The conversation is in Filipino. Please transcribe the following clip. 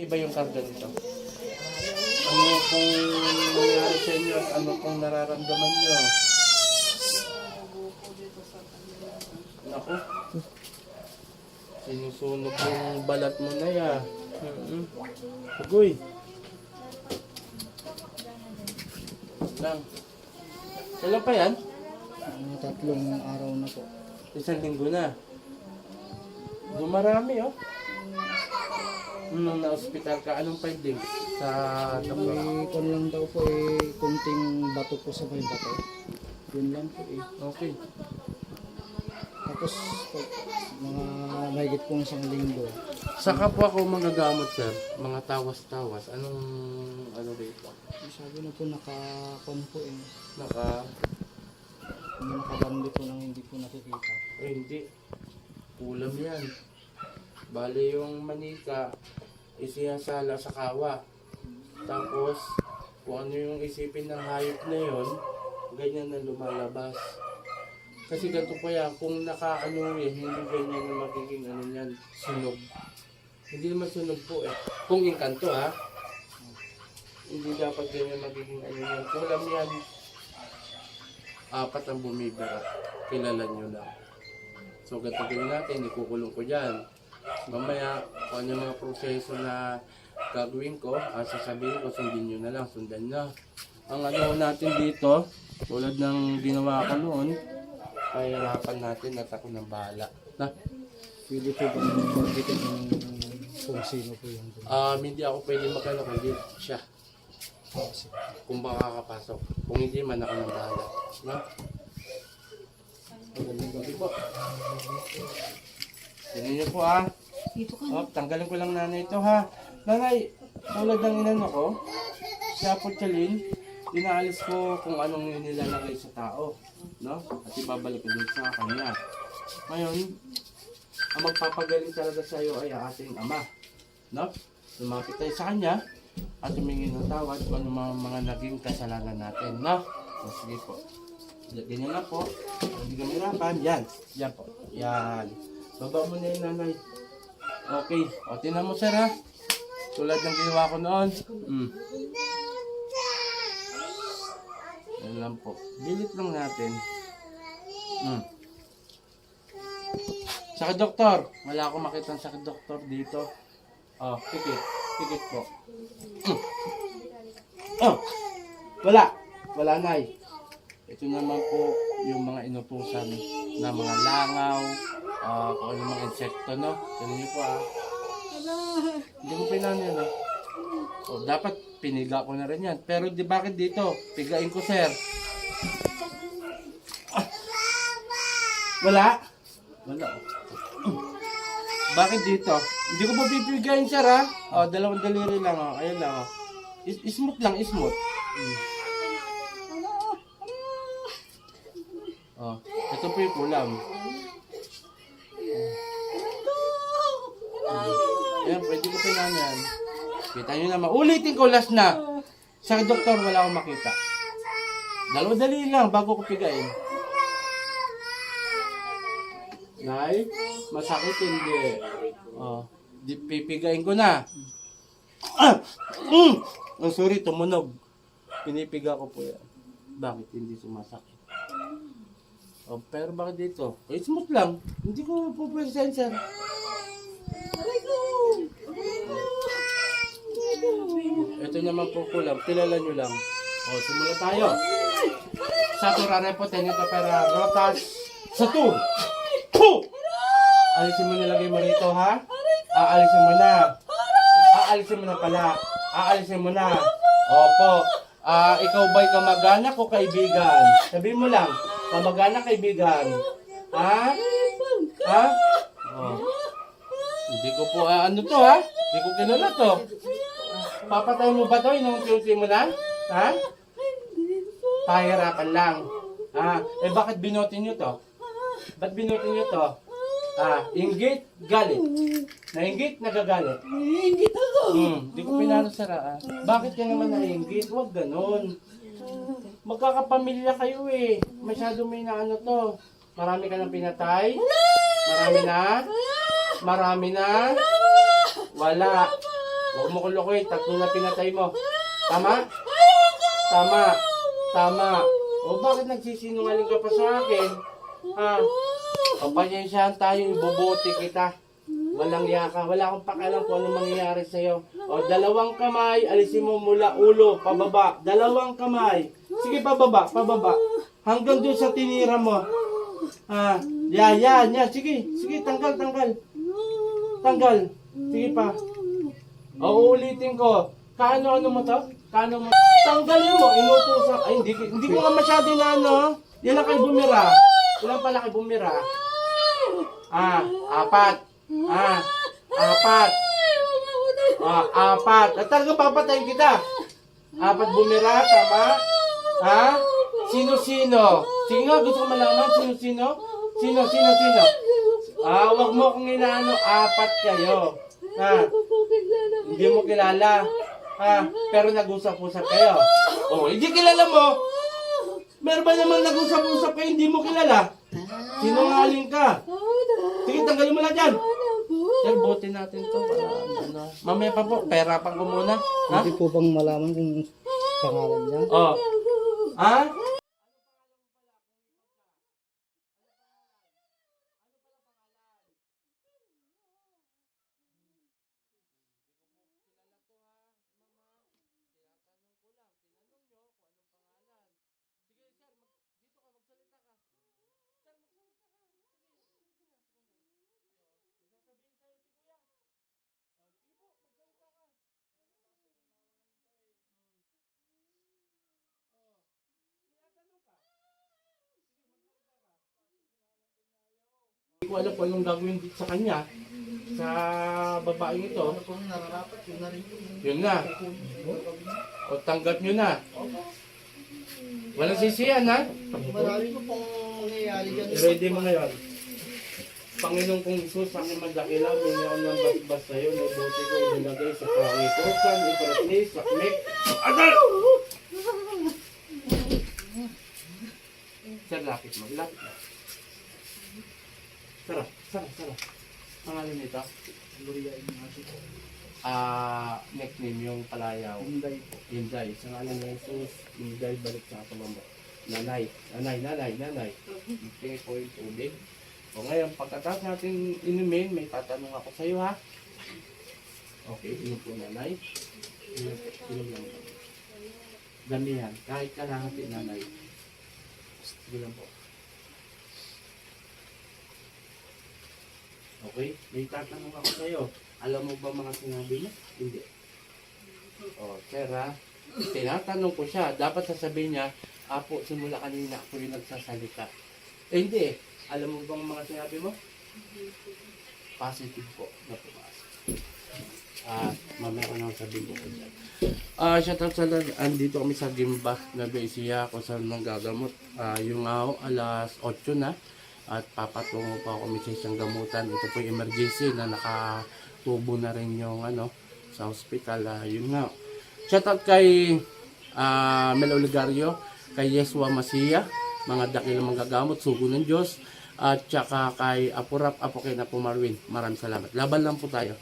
Iba yung karga nito. Ano kung nangyari sa inyo at ano kung nararamdaman nyo? Naku. Sinusunog yung balat mo na ya. Mm-mm. Agoy. Lang. Kailan pa yan? Mga tatlong araw na po. Isang linggo na. Dumarami oh. Nung na-hospital ka, anong finding sa doktor? May kon lang daw po eh, kunting bato po sa may bato. Yun lang po eh. Okay. Tapos mga mahigit pong isang linggo, Sa kapwa ko magagamot sir, mga tawas-tawas, anong ano rito? sabi na po naka-kon po eh. Naka, May nakabandi po nang hindi po nakikita. eh, hindi. Kulam yan. Bali yung manika, isiyasala sa kawa. Tapos, kung ano yung isipin ng hayop na yon, ganyan na lumalabas. Kasi ganito pa yan, kung nakaano eh, hindi ganyan na magiging ano yan, sunog. Hindi naman sunog po eh. Kung inkanto ha, hindi dapat ganyan magiging ano yan. Kulam yan. Apat ang bumibira. Kilala nyo lang. So, ganito gawin natin, ikukulong ko dyan. Mamaya, kung ano mga proseso na gagawin ko, ah, sasabihin ko, sundin nyo na lang, sundan na. Ang ano natin dito, tulad ng ginawa ko noon, ay harapan natin at ako ng bahala. Na, Pwede po bang magbitin ng kung sino po yung ah hindi ako pwede magkano kundi siya. Sige. Kung baka kakapasok. Kung hindi man ako ng bahala. Na? Magandang gabi po. Tingnan niyo po ah. Dito ka. Oh, tanggalin ko lang nanay ito ha. Nanay, tulad ng inano ko, siya po tsalin, inaalis ko kung anong nilalagay sa tao. No? At ibabalik dun sa kanya. Ngayon, ang magpapagaling talaga sa iyo ay ating ama. No? Lumapit tayo sa kanya at tumingin ng tawad kung ano mga, mga naging kasalanan natin. No? O, sige po. Ganyan na po. Hindi kami hirapan. Yan. Yan po. Yan. Baba mo na yung nanay. Okay. O, tinan mo sir ha. Tulad ng ginawa ko noon. Mm. Yan lang po. Bilit lang natin. Mm. Sa doktor. Wala akong makita sa doktor dito. Oh, pikit. Pikit po. Mm. Oh. Wala. Wala na Ito naman po yung mga inutusan na mga langaw, ah kung ano mga insekto, no? Tignan niyo po ah. Hindi ko pinano yan ah. O, dapat piniga ko na rin yan. Pero di bakit dito? Pigain ko, sir. Ah. Wala? Wala. oh. Bakit dito? Hindi ko pa pipigain, sir, ha? O, dalawang daliri lang, oh. Ayun lang, oh. Is- lang, ismooth. Mm. Oh, ito po yung kulam. Ayan, pwede ko pinano yan. Kita nyo naman. Ulitin ko last na. Sa doktor, wala akong makita. Dalawa dali lang bago ko pigain. Nay, masakit hindi. Oh, di pipigain ko na. Ah! Mm! Oh, sorry, tumunog. Pinipiga ko po yan. Bakit hindi sumasakit? Oh, pero bakit dito? Eh, smooth lang. Hindi ko po pwede sensor. Ito naman po kulang. Kilala nyo lang. O, simula tayo. Sa turare po, tenito para rotas. Sa tu. Tu! Alisin mo nilagay mo rito, ha? Aalisin mo na. Aalisin mo na pala. Aalisin mo na. Opo. Ah, ikaw ba'y kamag-anak o kaibigan? Sabi mo lang, kamag-anak kaibigan. Ha? Ha? Oh. Hindi ko po, ah, ano to ha? Hindi ko kilala to. Papatay mo ba to? Inuunti-unti mo na? Ha? Pahirapan lang. Ah, eh bakit binotin nyo to? Ba't binotin nyo to? Ah, inggit, galit. Nainggit, nagagalit. Ingit ako. Hmm, di ko pinano sara. ah. Bakit ka naman nainggit? Huwag ganon. Magkakapamilya kayo eh. Masyado may naano to. Marami ka nang pinatay? Marami na? Marami na? Wala. Huwag mo kulukoy, tatlo na pinatay mo. Tama? Tama. Tama. O bakit nagsisinungaling ka pa sa akin? Ha? O pansyahan tayo, ibobote kita. Walang yaka, wala akong pakialam kung ano mangyayari sa'yo. O dalawang kamay, alisin mo mula ulo, pababa. Dalawang kamay. Sige, pababa, pababa. Hanggang doon sa tinira mo. Ha? Yan, yan, yan. Sige, sige, tanggal, tanggal. Tanggal. Sige pa. O, uulitin ko. Kaano ano mo to? Kaano mo? Tanggalin mo. Inutusan. Ay, hindi, hindi ko nga masyado na ano. Ilan kayo bumira? Ilan pala kayo bumira? Ah, apat. Ah, apat. Ah, apat. At talaga papatayin kita. Apat bumira, tama? Ha? Sino-sino? Nga, gusto ko malaman. Sino-sino? Sino, sino, sino? Ah, wag mo kong inaano. Apat kayo. Ha? Hindi mo kilala. Ha? Pero nag-usap-usap kayo. Oh, hindi kilala mo. Meron ba naman nag-usap-usap kayo, hindi mo kilala? Sinungaling ka. Sige, tanggalin mo na dyan. Sir, bote natin to para ano. Mamaya pa po, pera pa ko muna. Ha? Hindi po bang malaman kung pangalan niya? Oh. Ha? Ko alam kung anong gagawin dito sa kanya. Sa babaeng ito. Yun na. O tanggap nyo na. Walang sisiyan ha? Marami po pong mangyayari dyan. Ready mo ngayon. Panginoong kong Isus, sa aking madakila, minyaon ng basbas sa'yo, na buti ko inilagay sa pangitusan, iparatnis, sakmik, adal! Sir, lapit mo, lapit mo. Sarap, sarap, sarap. Pangalan nito? Gloria Ignacio po. Ah, nickname yung palayaw. Hyundai po. Inday, sa ngalan ng Jesus, Inday, balik sa mo. Nanay, nanay, nanay, nanay. Tingin po yung tubig. O ngayon, pagkatapos natin inumin, may tatanong ako sa iyo ha. Okay, inom po nanay. Inom, inom lang. Damihan, kahit kalahati nanay. Lang po. Okay, may tatanong ako sa iyo. Alam mo ba mga sinabi niya? Hindi. O, sir ha, tinatanong ko siya, dapat sasabihin niya, Apo, simula kanina ako yung nagsasalita. Eh, hindi. Alam mo bang mga sinabi mo? Positive po na pumasok. Ah, mamaya ko nang sabihin ko dyan. Ah, shout out sa. Andito kami sa Gimba, Nabesia, kung saan nang gagamot. Ah, yung ako, alas 8 na. At papatungo pa ako sa isang gamutan. Ito po emergency na nakatubo na rin yung ano, sa hospital. Ah, yun nga. Shout out kay ah Mel Oligario, kay Yeswa Masia, mga dakilang manggagamot, sugo ng Diyos, at saka kay Apurap Apo kay Napo Marwin. Maraming salamat. Laban lang po tayo.